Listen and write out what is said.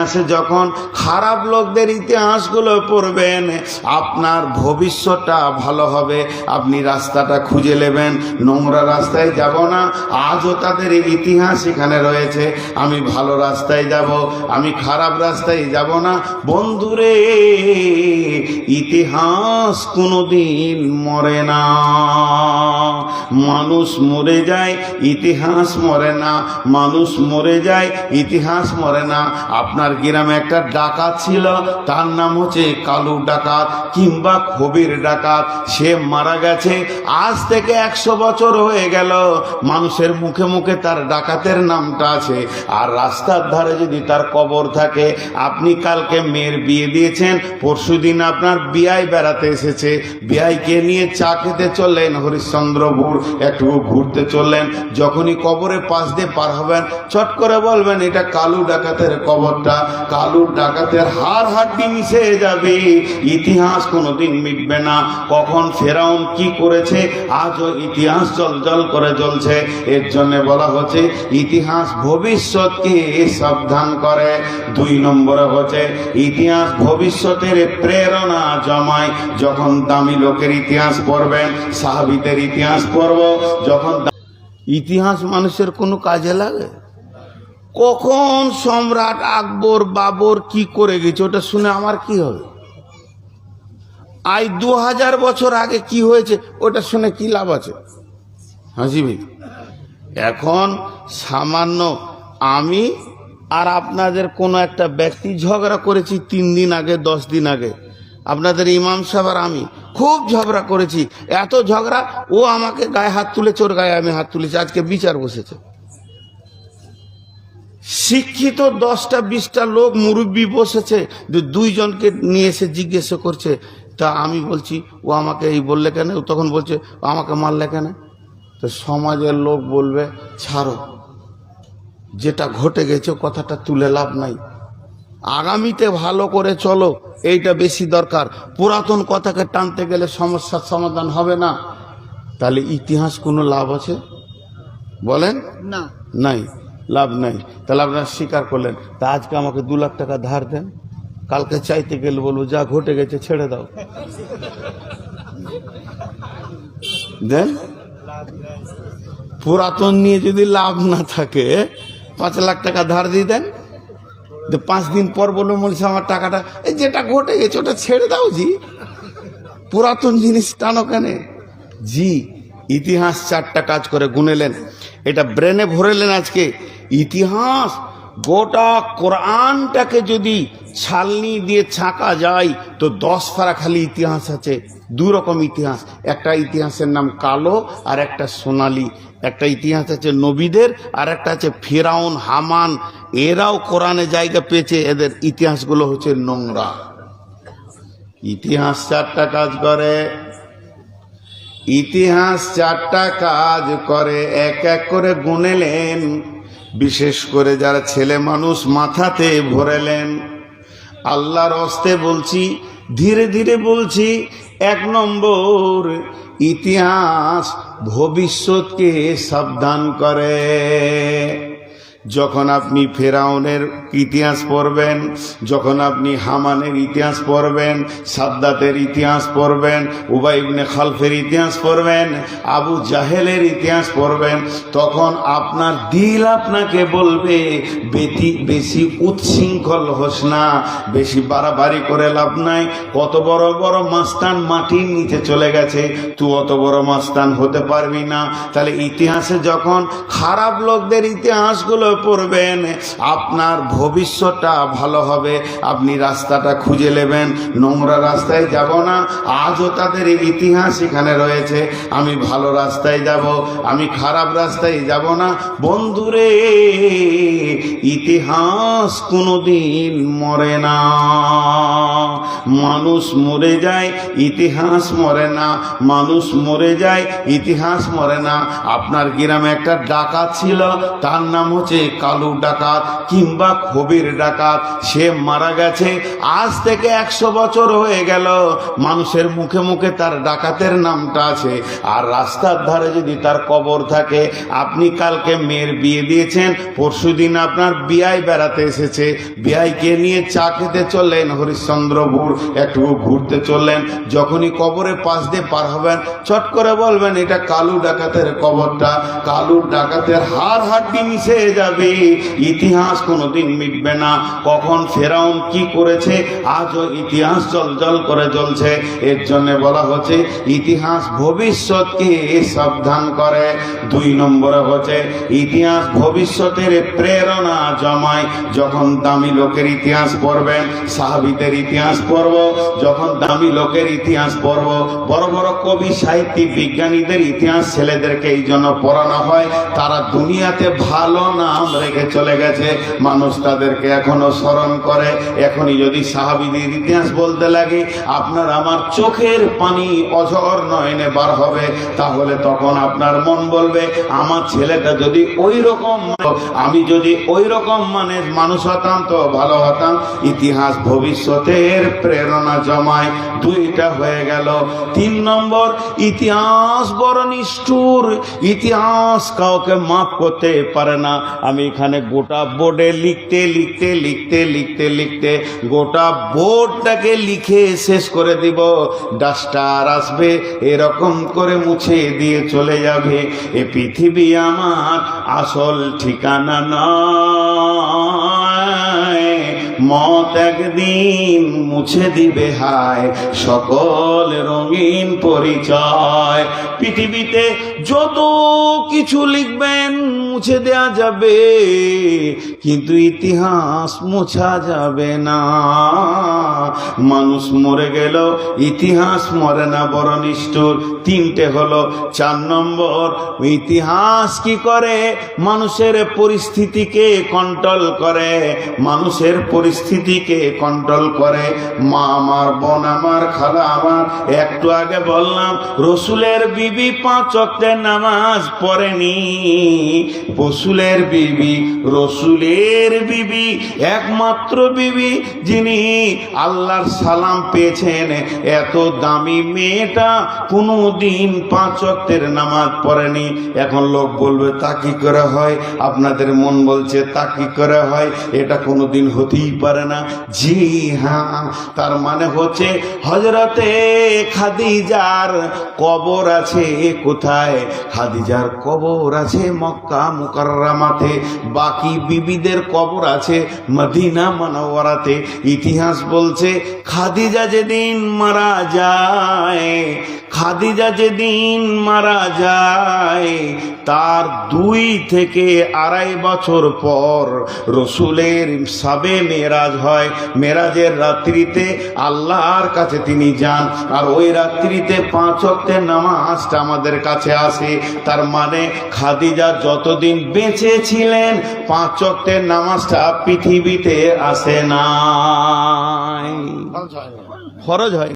যখন খারাপ লোকদের ইতিহাসগুলো পড়বেন, আপনার ভবিষ্যৎটা ভালো হবে। আপনি রাস্তাটা খুঁজে নেবেন। নোংরা রাস্তায় যাব না। আজও তাদের ইতিহাস এখানে রয়েছে। আমি ভালো রাস্তায় যাব, আমি খারাপ রাস্তায় যাব না। বন্ধুরে, ইতিহাস কোনোদিন মরে না। মানুষ মরে যায়, ইতিহাস মরে না। মানুষ মরে যায়, ইতিহাস মরে না। আপনার গ্রামে একটা ডাকাত ছিল, তার নাম হচ্ছে কালু ডাকাত কিংবা খবির ডাকাত। সে মারা গেছে, আজ থেকে একশো বছর হয়ে গেল, মানুষের মুখে মুখে তার ডাকাতের নামটা আছে। আর রাস্তার ধারে যদি তার কবর থাকে, আপনি কালকে মেয়ের বিয়ে দিয়েছেন, পরশুদিন আপনার বিয়াই বেড়াতে এসেছে। বিয়াইকে নিয়ে চা খেতে চললেন হরিশ্চন্দ্রপুর, একটু ঘুরতে চললেন। যখনই কবরে পাশ দিয়ে পার হবেন, চট করে বলবেন, এটা কালু ডাকাতের কবরটা। কালু ডাকাতের হার হাড্ডি মিশে যাবে। ইতিহাস কোনোদিন মিটবে না। কখন ফেরাউন কি করেছে, আজও ইতিহাস জল জল করে জ্বলছে। এর জন্য বলা হচ্ছে, ইতিহাস ভবিষ্যৎকে সাবধান করে। দুই নম্বরে হচ্ছে, ইতিহাস ভবিষ্যতের প্রেরণা জমায়। যখন দামি লোকের ইতিহাস পড়বেন, সাহাবিদের ইতিহাস পড়ব, যখন ইতিহাস মানুষের কোনো কাজে লাগে? কখন সম্রাট আকবর বাবর কি করে গেছে, ওটা শুনে আমার কি হবে? আই দু হাজার বছর আগে কি হয়েছে, ওটা শুনে কি লাভ আছে? হাসি ভাই। এখন সামান্য আমি আর আপনাদের কোনো একটা ব্যক্তি ঝগড়া করেছি তিন দিন আগে, দশ দিন আগে। আপনাদের ইমাম সাহেব আর আমি খুব ঝগড়া করেছি। এত ঝগড়া, ও আমাকে গায়ে হাত তুলেছে, ওর গায়ে আমি হাত তুলেছি, আজকে বিচার বসেছে। শিক্ষিত দশটা বিশটা লোক মুরব্বী বসেছে যে দুইজনকে নিয়ে এসে জিজ্ঞেস করছে তা আমি বলছি ও আমাকে এই বললে কেন? ও তখন বলছে ও আমাকে মারলে কেন? তো সমাজের লোক বলবে ছাড়ো যেটা ঘটে গেছে কথাটা তুলে লাভ নাই। আগামীতে ভালো করে চলো এইটা বেশি দরকার। পুরাতন কথাকে টানতে গেলে সমস্যার সমাধান হবে না। তাহলে ইতিহাস কোনো লাভ আছে? বলেন? না। নাই। লাভ নাই। তাহলে আপনারা স্বীকার করলেন। তা আজকে আমাকে দু লাখ টাকা ধার দেন। কালকে চাইতে গেলে বলব, যা ঘটে গেছে ছেড়ে দাও। দেন? পুরাতন নিয়ে যদি লাভ না থাকে, পাঁচ লাখ টাকা ধার দিয়ে দেন। পাঁচ দিন পর বলব, বলছে আমার টাকাটা, এই যেটা ঘটে গেছে, ওটা ছেড়ে দাও জি। পুরাতন জিনিস টানো কেন? জি। ইতিহাস চারটা কাজ করে গুনেলেন। এটা ব্রেনে ভরেলেন আজকে। ইতিহাস, গোটা কোরআনটাকে যদি ছালনি দিয়ে ছাঁকা যায়, তো দশ ফারা খালি ইতিহাস আছে, দু রকম ইতিহাস। একটা ইতিহাসের নাম কালো, আর একটা সোনালি। একটা ইতিহাস আছে নবীদের, আর একটা আছে ফেরাউন, হামান। এরাও কোরআনে জায়গা পেয়েছে, এদের ইতিহাসগুলো হচ্ছে নোংরা। ইতিহাস চারটা কাজ করে। ইতিহাস চারটা কাজ করে, এক এক করে গুনেলেন। বিশেষ করে যারা ছেলে মানুষ মাথাতে ভরেলেন। আল্লাহর অস্তে বলছি, ধীরে ধীরে বলছি, এক নম্বর, ইতিহাস ভবিষ্যৎকে সাবধান করে। যখন আপনি ফেরাউনের ইতিহাস পড়বেন, যখন আপনি হামানের ইতিহাস পড়বেন, সাদ্দাতের ইতিহাস পড়বেন উবাইবনে খালফের ইতিহাস পড়বেন, আবু জাহেলের ইতিহাস পড়বেন, তখন আপনার দিল আপনাকে বলবে বেটি বেশি উচ্ছৃঙ্খল হোস না, বেশি বাড়াবাড়ি করে লাভ নাই, কত বড় বড় মাস্তান মাটির নিচে চলে গেছে তুই অত বড় মাস্তান হতে পারবি না। তাহলে ইতিহাসে যখন খারাপ লোকদের ইতিহাসগুলো পড়বেন, আপনার ভবিষ্যৎটা ভালো হবে, আপনি রাস্তাটা খুঁজে নেবেন, নোংরা রাস্তায় যাব না, আজও তাদের ইতিহাস এখানে রয়েছে, আমি ভালো রাস্তায় যাব, আমি খারাপ রাস্তায় যাব না। বন্ধুরে, ইতিহাস কোনোদিন মরে না। মানুষ মরে যায়, ইতিহাস মরে না। মানুষ মরে যায়, ইতিহাস মরে না। আপনার গ্রামে একটা ডাকাত ছিল, তার নাম হচ্ছে কালু ডাকাত কিংবা খবির ডাকাত, সে মারা গেছে, আজ থেকে একশো বছর হয়ে গেল, মানুষের মুখে মুখে তার ডাকাতের নামটা আছে। আর রাস্তার ধারে যদি তার কবর থাকে, আপনি কালকে মেয়ের বিয়ে দিয়েছেন, পরশুদিন আপনার বিয়ায় বেড়াতে এসেছে। বিয়াইকে নিয়ে চা খেতে চললেন হরিশ্চন্দ্রপুর, একটু ঘুরতে চললেন। যখনই কবরের পাশ দিয়ে পার হবেন, চট করে বলবেন, এটা কালু ডাকাতের কবরটা। কালু ডাকাতের হাড় হাড্ডি মিশে যাবে ইতিহাস কোনোদিন মিটবে না। কখন ফেরাউন কি করেছে, আজও ইতিহাস জল জল করে জ্বলছে। এর জন্য বলা হচ্ছে, ইতিহাস ভবিষ্যৎকে সাবধান করে। দুই নম্বরে হচ্ছে, ইতিহাস ভবিষ্যতের প্রেরণা জমায়। যখন দামি লোকের ইতিহাস পড়বেন, সাহাবিদের ইতিহাস পড়ব। যখন দামি লোকের ইতিহাস পড়ব, বড় বড় কবি, সাহিত্যিক, বিজ্ঞানীদের ইতিহাস ছেলেদেরকে এই জন্য পড়ানো হয়। তারা দুনিয়াতে ভালো নাম রেখে চলে গেছে, মানুষ তাদেরকে এখনও স্মরণ করে। এখনই যদি সাহাবিদের ইতিহাস বলতে লাগে, আপনার আমার চোখের পানি অঝর নয়নে বার হবে, তাহলে তখন আপনার মন বলবে, আমার ছেলেটা যদি ওই রকম আমি যদি ওই রকম মানে মানুষ হতাম তো ভালো হতাম। ইতিহাস ভবিষ্যতের প্রেরণা জমায়, দুইটা হয়ে গেল। তিন নম্বর, ইতিহাস বড় নিষ্ঠুর, ইতিহাস কাউকে মাফ করতে পারে না। আমি এখানে গোটা বোর্ডে লিখতে লিখতে লিখতে লিখতে লিখতে গোটা বোর্ডটাকে লিখে শেষ করে দিব। ডাস্টার আসবে, এরকম করে মুছে দিয়ে চলে যাবে। এ পৃথিবী আমার আসল ঠিকানা নয়। মত একদিন মুছে দিবে হায়, সকল রঙিন পরিচয়। পৃথিবীতে যত কিছু লিখবেন মুছে দেয়া যাবে, কিন্তু ইতিহাস মুছা যাবে না। মানুষ মরে গেল ইতিহাস মরে না, বড় নিষ্ঠুর। তিনটে হলো, চার নম্বর, ইতিহাস কি করে? মানুষের পরিস্থিতিকে কন্ট্রোল করে। মানুষের পরিস্থিতিকে কন্ট্রোল করে। মা আমার, বোন আমার, খালা আমার। একটু আগে বললাম, রসুলের বিবি পাঁচ অক্টের নামাজ পড়েনি। রসুলের বিবি রসুলের বিবি, একমাত্র বিবি যিনি আল্লাহর সালাম পেয়েছেন। এত দামি মেয়েটা কোনো দিন পাঁচ অক্টের নামাজ পড়েনি। এখন লোক বলবে, তা কি করে হয়? আপনাদের মন বলছে, তা কি করে হয়? এটা কোনো দিন হতেই পারে না। জি হ্যাঁ তার মানে হচ্ছে হজরতে খাদিজার কবর আছে কোথায়? খাদিজার কবর আছে মক্কা মুকাররামাতে, বাকি বিবিদের কবর আছে মদিনা মানওয়ারাতে ইতিহাস বলছে, খাদিজা যেদিন মারা যায় খাদিজা যেদিন মারা যায় তার দুই থেকে আড়াই বছর পর রসুলের সাবে মেরাজ হয়। মেরাজের রাত্রিতে আল্লাহর কাছে তিনি যান আর ওই রাত্রিতে পাঁচ অক্টের নামাজটা আমাদের কাছে আসে। তার মানে খাদিজা যতদিন বেঁচে ছিলেন পাঁচ অক্টের নামাজটা পৃথিবীতে আসে না ফরজ হয়।